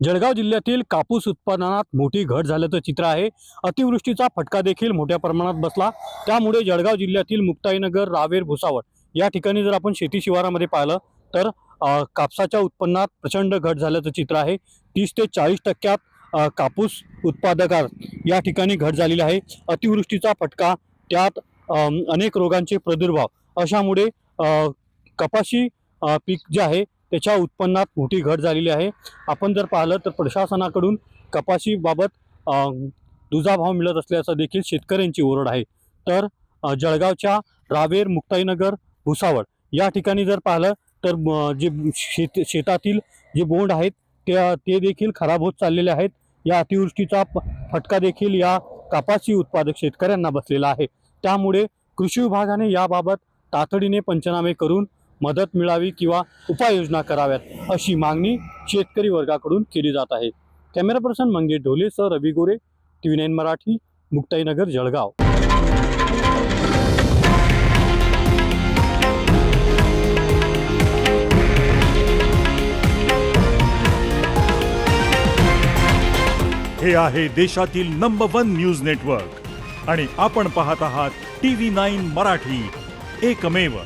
जळगाव जिल्ह्यातील कापूस उत्पादनात मोठी घट झाल्याचं चित्र आहे. अतिवृष्टीचा फटका देखील मोठ्या प्रमाणात बसला. त्यामुळे जळगाव जिल्ह्यातील मुक्ताईनगर रावेर भुसावळ या ठिकाणी जर आपण शेती शिवारामध्ये पाहिलं तर कापसाच्या उत्पन्नात प्रचंड घट झाल्याचं चित्र आहे. तीस ते चाळीस टक्क्यात कापूस उत्पादकात या ठिकाणी घट झालेली आहे. अतिवृष्टीचा फटका त्यात अनेक रोगांचे प्रादुर्भाव अशामुळे कपाशी पीक जे आहे त्याच्या उत्पन्नात मोठी घट झालेली आहे. आपण जर पाहिलं तर प्रशासनाकडून कपाशीबाबत दुजाभाव मिळत असल्याचा देखील शेतकऱ्यांची ओरड आहे. तर जळगावच्या रावेर मुक्ताईनगर भुसावळ या ठिकाणी जर पाहिलं तर म, जे शेत शेतातील जे बोंड आहेत त्या ते देखील खराब होत चाललेले आहेत. या अतिवृष्टीचा प- फटका देखील या कपाशी उत्पादक शेतकऱ्यांना बसलेला आहे. त्यामुळे कृषी विभागाने याबाबत तातडीने पंचनामे करून मदत मिळावी किंवा उपाययोजना कराव्यात अशी मागणी शेतकरी वर्गाकडून केली जात आहे. Camera person Mangesh Dhole sir Ravi Gore TV nine Marathi Muktainagar Jalgaon. हे आहे देशातील नंबर वन न्यूज नेटवर्क आणि आपण पाहत आहात टी व्ही नाईन मराठी. एकमेव